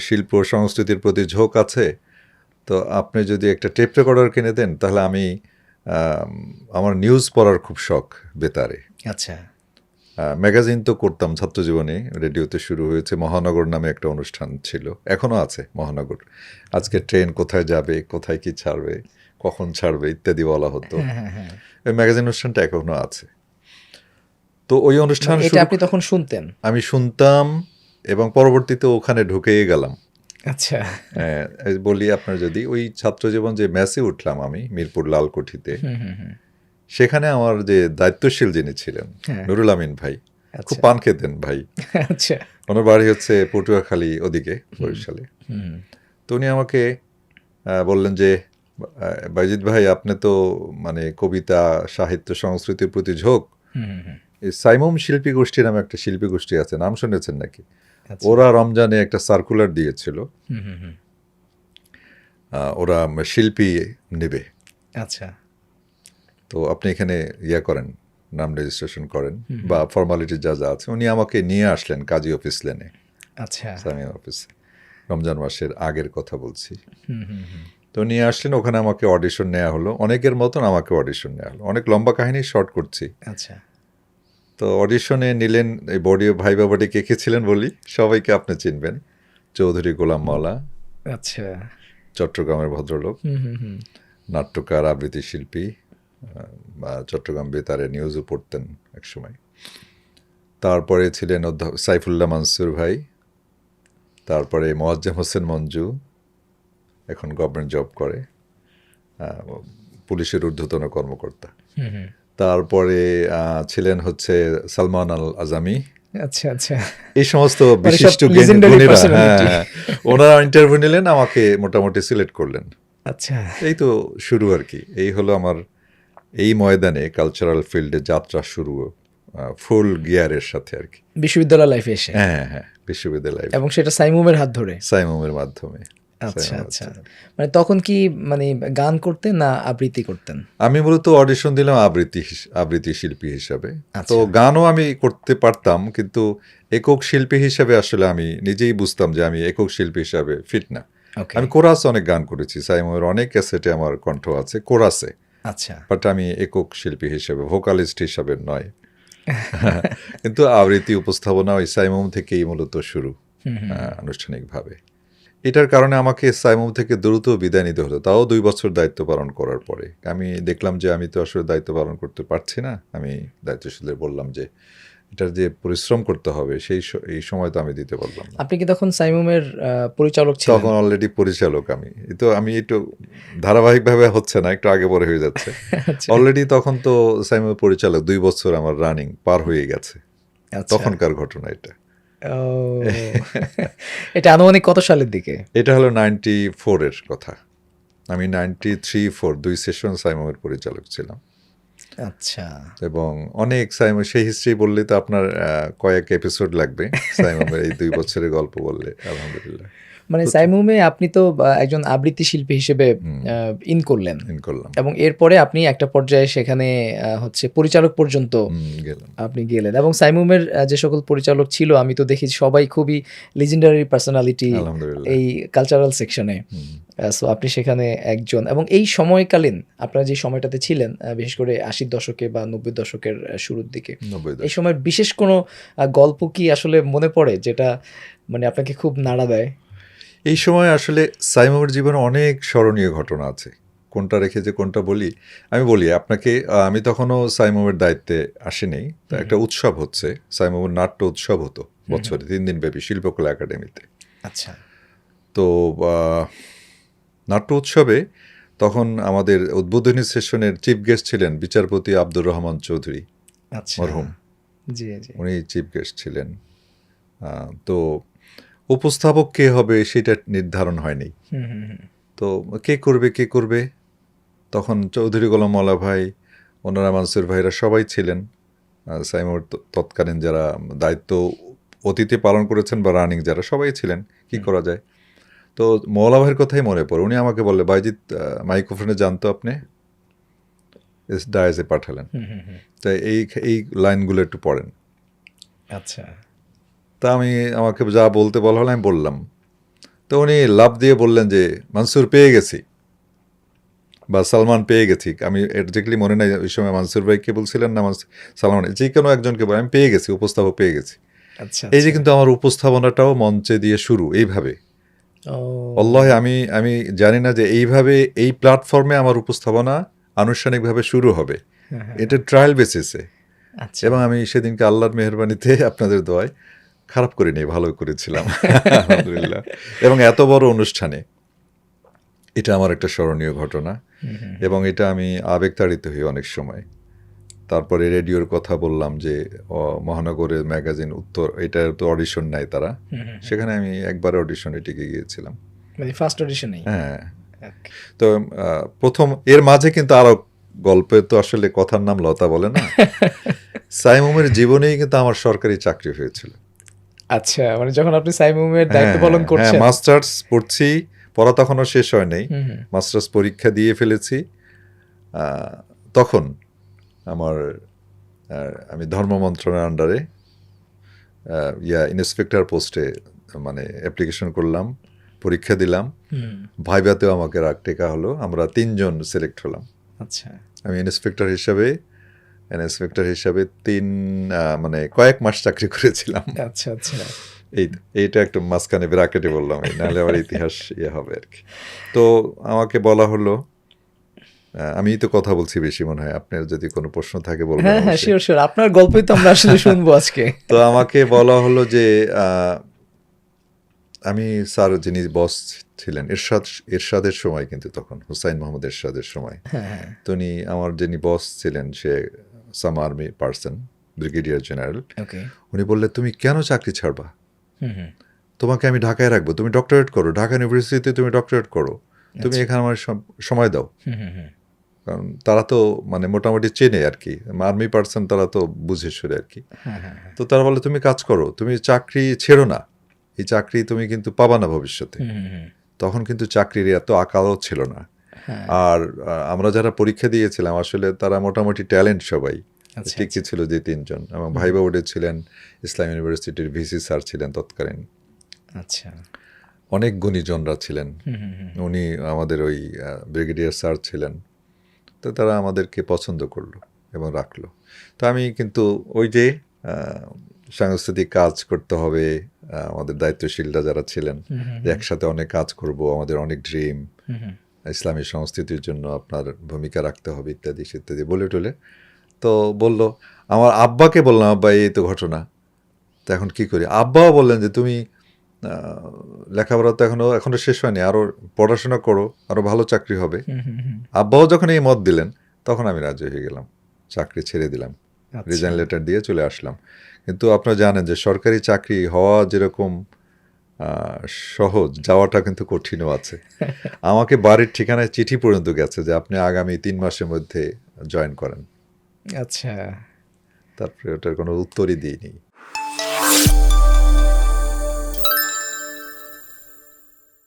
শিল্প সংস্কৃতির প্রতি ঝোঁক আছে তো আপনি যদি একটা টেপ রেকর্ডার কিনে দেন তাহলে আমি আমার নিউজ পড়ার খুব শখ বেতারে। আচ্ছা। ম্যাগাজিন তো করতাম ছাত্র জীবনে রেডিওতে শুরু হয়েছে মহানগর নামে একটা অনুষ্ঠান ছিল এখনও আছে মহানগর। আজকে ট্রেন কোথায় যাবে কোথায় কি ছাড়বে কখন ছাড়বে ইত্যাদি বলা হতো। হ্যাঁ হ্যাঁ হ্যাঁ। ওই ম্যাগাজিন অনুষ্ঠানটা এখনও আছে। তো ওই অনুষ্ঠান আপনি তখন শুনতেন? আমি শুনতাম এবং পরবর্তীতে ওখানে ঢুকেই গেলাম। আচ্ছা। বলি আপনার যদি ওই ছাত্র জীবন যে ম্যাচে উঠলাম আমি মিরপুর লালকুঠিতে সেখানে আমার যে দায়িত্বশীল যিনি ছিলেন হ্যাঁ। নুরুল আমিন ভাই খুব আচ্ছা পান খেতেন ভাই। আচ্ছা। ওনার বাড়ি হচ্ছে পটুয়াখালী ওদিকে বরিশালে। তো উনি আমাকে বললেন যে বাইজিৎ ভাই আপনি তো মানে কবিতা সাহিত্য সংস্কৃতির প্রতি ঝোঁক। সাইমম শিল্পী গোষ্ঠী নামে একটা শিল্পী গোষ্ঠী আছে নাম শুনেছেন নাকি। ওরা রমজানে একটা সার্কুলার দিয়েছিল। হুম হুম হুম। ওরা শিল্পী নেবে। আচ্ছা। তো আপনি এখানে ইয়া করেন নাম রেজিস্ট্রেশন করেন বা ফর্মালিটি যা যা আছে উনি আমাকে নিয়ে আসলেন কাজী অফিস লেনে। আচ্ছা। সামি অফিস রমজান মাসের আগের কথা বলছি। তো নিয়ে আসলেন ওখানে আমাকে অডিশন নেওয়া হলো। অনেকের মতন আমাকে অডিশন নেওয়া হলো। অনেক লম্বা কাহিনী শর্ট করছি। আচ্ছা। তো অডিশনে নিলেন এই বডি ভাই বাবাটি কে কে ছিলেন বলি? সবাইকে আপনি চিনবেন। চৌধুরী গোলাম মাওলা। আচ্ছা। চট্টগ্রামের ভদ্রলোক। হুম হুম হুম। নাট্যকার আবৃত্তি শিল্পী বা চট্টগ্রাম বেতারে নিউজও পড়তেন একসময়। তারপরে ছিলেন অধ্যাপক সাইফুল্লাহ মানসুর ভাই। তারপরে মোয়াজ্জেম হোসেন মঞ্জু। এখন গভর্নমেন্ট জব করে। পুলিশের ঊর্ধ্বতন কর্মকর্তা। তারপরে ছিলেন হচ্ছে সালমান আল আজামি আচ্ছা আচ্ছা। এই সমস্ত মানে বিশিষ্ট গুণীরা হ্যাঁ হ্যাঁ। ওনারা ইন্টারভিউ নিলেন আমাকে মোটামুটি সিলেক্ট করলেন। আচ্ছা। এই তো শুরু আর কি। এই হলো আমার এই ময়দানে কালচারাল ফিল্ডে যাত্রা শুরু ফুল গিয়ারের সাথে আর কি। বিশ্ববিদ্যালয় লাইফে এসে? হ্যাঁ হ্যাঁ বিশ্ববিদ্যালয় এবং সেটা সাইমুমের হাত ধরে? সাইমুমের মাধ্যমে। আচ্ছা আচ্ছা। মানে তখন কি মানে গান করতেন না আবৃত্তি করতেন? আমি মূলত অডিশন দিলাম আবৃত্তি আবৃত্তি শিল্পী হিসাবে। আচ্ছা। তো গানও আমি করতে পারতাম কিন্তু একক শিল্পী হিসাবে আসলে আমি নিজেই বুঝতাম যে আমি একক শিল্পী হিসাবে ফিট না। আমি কোরাসে অনেক গান করেছি সাইমুমের অনেক ক্যাসেটে আমার কণ্ঠ আছে কোরাসে। আচ্ছা। বাট আমি একক শিল্পী হিসেবে ভোকালিস্ট হিসাবে নয়। কিন্তু আবৃত্তি উপস্থাপনা ওই সাইমুম থেকেই মূলত শুরু আনুষ্ঠানিকভাবে। এটার কারণে আমাকে সাইমুম থেকে দ্রুত বিদায় নিতে হলো। তাও দুই বছর দায়িত্ব পালন করার পরে। আমি দেখলাম যে আমি তো আসলে দায়িত্ব পালন করতে পারছি না। আমি দায়িত্বশীলদের বললাম যে এটার যে পরিশ্রম করতে হবে সেই এই সময় তো আমি দিতে পারলাম না। আপনি কি তখন সাইমুমের পরিচালক ছিলেন? তখন অলরেডি পরিচালক আমি। তো আমি একটু ধারাবাহিকভাবে হচ্ছে না একটু আগে পরে হয়ে যাচ্ছে। আচ্ছা। অলরেডি তখন তো সাইমুমের পরিচালক দুই বছর আমার রানিং পার হয়ে গেছে। আচ্ছা। তখনকার ঘটনা এটা। এটা আনুমানিক কত সালের দিকে? এটা হলো নাইনটি ফোরের কথা। আমি নাইনটি থ্রি ফোর দুই সেশন সাইমমের পরিচালক ছিলাম। আচ্ছা। এবং অনেক সাইমন সেই হিস্ট্রি বললে তো আপনার কয়েক এপিসোড লাগবে। সাইমমের এই দুই বছরের গল্প বললে আলহামদুলিল্লাহ। মানে সাইমুমে আপনি তো একজন আবৃত্তি শিল্পী হিসেবে ইন করলেন। ইন করলাম। এবং এরপরে আপনি একটা পর্যায়ে সেখানে হচ্ছে পরিচালক পর্যন্ত আপনি গেলেন। এবং সাইমুমের যে সকল পরিচালক ছিল আমি তো দেখি সবাই খুবই লিজেন্ডারি পার্সোনালিটি এই কালচারাল সেকশনে সো আপনি সেখানে একজন। এবং এই সময়কালীন আপনারা যে সময়টাতে ছিলেন বিশেষ করে আশির দশকে বা নব্বই দশকের শুরুর দিকে। এই সময় বিশেষ কোনো গল্প কি আসলে মনে পড়ে যেটা মানে আপনাকে খুব নাড়া দেয়? এই সময় আসলে সাইমমের জীবনে অনেক স্মরণীয় ঘটনা আছে। কোনটা রেখে যে কোনটা বলি? আমি বলি আপনাকে আমি তখনও সাইমমের দায়িত্বে আসিনি। একটা উৎসব হচ্ছে। সাইমমের নাট্য উৎসব হতো বছরে তিন দিন ব্যাপী শিল্পকলা একাডেমিতে। আচ্ছা। তো নাট্য উৎসবে তখন আমাদের উদ্বোধনী সেশনের চিফ গেস্ট ছিলেন বিচারপতি আব্দুর রহমান চৌধুরী আচ্ছা। মরহুম। উনি চিফ গেস্ট ছিলেন। তো উপস্থাপক কে হবে সেটা নির্ধারণ হয়নি। তো কে করবে কে করবে? তখন চৌধুরী গোলাম মাওলা ভাই ওনারা মানসুর ভাইরা সবাই ছিলেন। সাইমুর তৎকালীন যারা দায়িত্ব অতীতে পালন করেছেন বা রানিং যারা সবাই ছিলেন। কি করা যায়? তো মৌলা ভাইয়ের কথাই মনে পড়ে। উনি আমাকে বললে বাইজিৎ মাইক্রোফোনে জানতো আপনি? এস ডায়াসে পাঠালেন। তাই এই এই লাইনগুলো একটু পড়েন। আচ্ছা। তা আমি আমাকে যা বলতে বলা হলো আমি বললাম। তো উনি লাভ দিয়ে বললেন যে মানসুর পেয়ে গেছি। বা সালমান পেয়ে গেছি। আমি এক্স্যাক্টলি মনে নাই ওই সময় মানসুর ভাই কে বলছিলেন না সালমান যে কোনো একজনকে বলে আমি পেয়ে গেছি উপস্থাপক পেয়ে গেছি। আচ্ছা এই যে কিন্তু আমার উপস্থাপনাটাও মঞ্চে দিয়ে শুরু এইভাবে। অল্লাহ আমি আমি জানি না যে এইভাবে এই প্ল্যাটফর্মে আমার উপস্থাপনা আনুষ্ঠানিকভাবে শুরু হবে। হ্যাঁ, হ্যাঁ। এটা ট্রায়াল বেসিসে আচ্ছা। এবং আমি সেদিনকে আল্লাহর মেহরবানিতে আপনাদের দোয়ায় খারাপ করিনি ভালো করেছিলাম। আলহামদুলিল্লাহ। এবং এত বড় অনুষ্ঠানে এটা আমার একটা স্মরণীয় ঘটনা। এবং এটা আমি আবেগতাড়িত হই অনেক সময়। তারপরে রেডিওর কথা বললাম যে মহানগরের ম্যাগাজিন উত্তর এটার তো অডিশন নাই তারা। সেখানে আমি একবার অডিশনে টিকে গিয়েছিলাম। মানে ফার্স্ট অডিশনেই হ্যাঁ। তো প্রথম এর মাঝে কিন্তু আরও গল্পে তো আসলে কথার নাম লতা বলে না? সাইমুমের জীবনেই কিন্তু আমার সরকারি চাকরি হয়েছিল। আচ্ছা মানে যখন আপনি সাইমুমের দায়িত্ব হ্যাঁ, পালন করছেন। হ্যাঁ মাস্টার্স পড়ছি পড়া তখনও শেষ হয় নাই। মাস্টার্স পরীক্ষা দিয়ে ফেলেছি। আহ, তখন আমার আমি ধর্ম মন্ত্রণালয়ের আন্ডারে ইয়া ইন্সপেক্টর পোস্টে মানে অ্যাপ্লিকেশন করলাম পরীক্ষা দিলাম। হুম, ভাইবাতেও আমাকে রাগ টেকা হলো আমরা তিনজন সিলেক্ট হলাম। আচ্ছা। আমি ইন্সপেক্টর হিসাবে ইন্সপেক্টর হিসাবে তিন মানে কয়েক মাস চাকরি করেছিলাম। আচ্ছা আচ্ছা। এই এইটা একটু মাঝখানে ব্রাকেটে বললাম নাহলে আমার ইতিহাস ইয়ে হবে আর কি। তো আমাকে বলা হলো আমি তো কথা বলছি বেশি মনে হয়। আপনার যদি কোনো প্রশ্ন থাকে বলবেন হ্যাঁ হ্যাঁ শিওর শিওর আপনার গল্পই তো আমরা আসলে শুনব আজকে। তো আমাকে বলা হলো যে আমি স্যার যিনি বস ছিলেন এরশাদ এরশাদের সময় কিন্তু তখন হুসাইন মোহাম্মদ এরশাদের সময়। হ্যাঁ হ্যাঁ। তো উনি আমার যিনি বস ছিলেন সে some army person brigadier general উনি বললে তুমি কেন চাকরি ছাড়বা? তোমাকে আমি ঢাকায় রাখব। তুমি ডক্টরেট করো। ঢাকা ইউনিভার্সিটিতে তুমি ডক্টরেট করো। তুমি আচ্ছা। এখানে আমার সময় দাও। কারণ তারা তো মানে মোটামুটি চেনে আর কি। আর্মি পার্সন তারা তো বুঝে শুনে আর কি। হ্যাঁ হ্যাঁ হ্যাঁ। তো তারা বলে তুমি কাজ করো তুমি চাকরি ছেড়ো না। এই চাকরি তুমি কিন্তু পাবা না ভবিষ্যতে। তখন কিন্তু চাকরির এত আকালও ছিল না। আর আমরা যারা পরীক্ষা দিয়েছিলাম আসলে তারা মোটামুটি ট্যালেন্ট সবাই। আচ্ছা টিকি ছিল যে তিনজন। এবং ভাই বোর্ডে ছিলেন ইসলাম ইউনিভার্সিটির ভিসি স্যার ছিলেন তৎকালীন। আচ্ছা। অনেক গুণীজনরা ছিলেন। উনি আমাদের ওই ব্রিগেডিয়ার স্যার ছিলেন। তো তারা আমাদেরকে পছন্দ করল এবং রাখল। তো আমি কিন্তু ওই যে সাংস্কৃতিক কাজ করতে হবে আমাদের দায়িত্বশীলরা যারা ছিলেন যে একসাথে অনেক কাজ করব আমাদের অনেক ড্রিম। ইসলামী সংস্কৃতির জন্য আপনার ভূমিকা রাখতে হবে ইত্যাদি ইত্যাদি বলে টলে। তো বলল আমার আব্বাকে বললাম আব্বা এই তো ঘটনা। তো এখন কি করি? আব্বাও বললেন যে তুমি লেখাপড়া তো এখনও এখনও শেষ হয়নি। আরও পড়াশোনা করো আরও ভালো চাকরি হবে। আব্বাও যখন এই মত দিলেন তখন আমি রাজি হয়ে গেলাম। চাকরি ছেড়ে দিলাম। আচ্ছা। রিজাইন লেটার দিয়ে চলে আসলাম। কিন্তু আপনারা জানেন যে সরকারি চাকরি হওয়া যেরকম সহজ যাওয়াটা কিন্তু কঠিনও আছে। আমাকে বাড়ির ঠিকানায় চিঠি পর্যন্ত গেছে যে আপনি আগামী তিন মাসের মধ্যে জয়েন করেন। আচ্ছা। তারপরে ওটার কোনো উত্তরই দিইনি।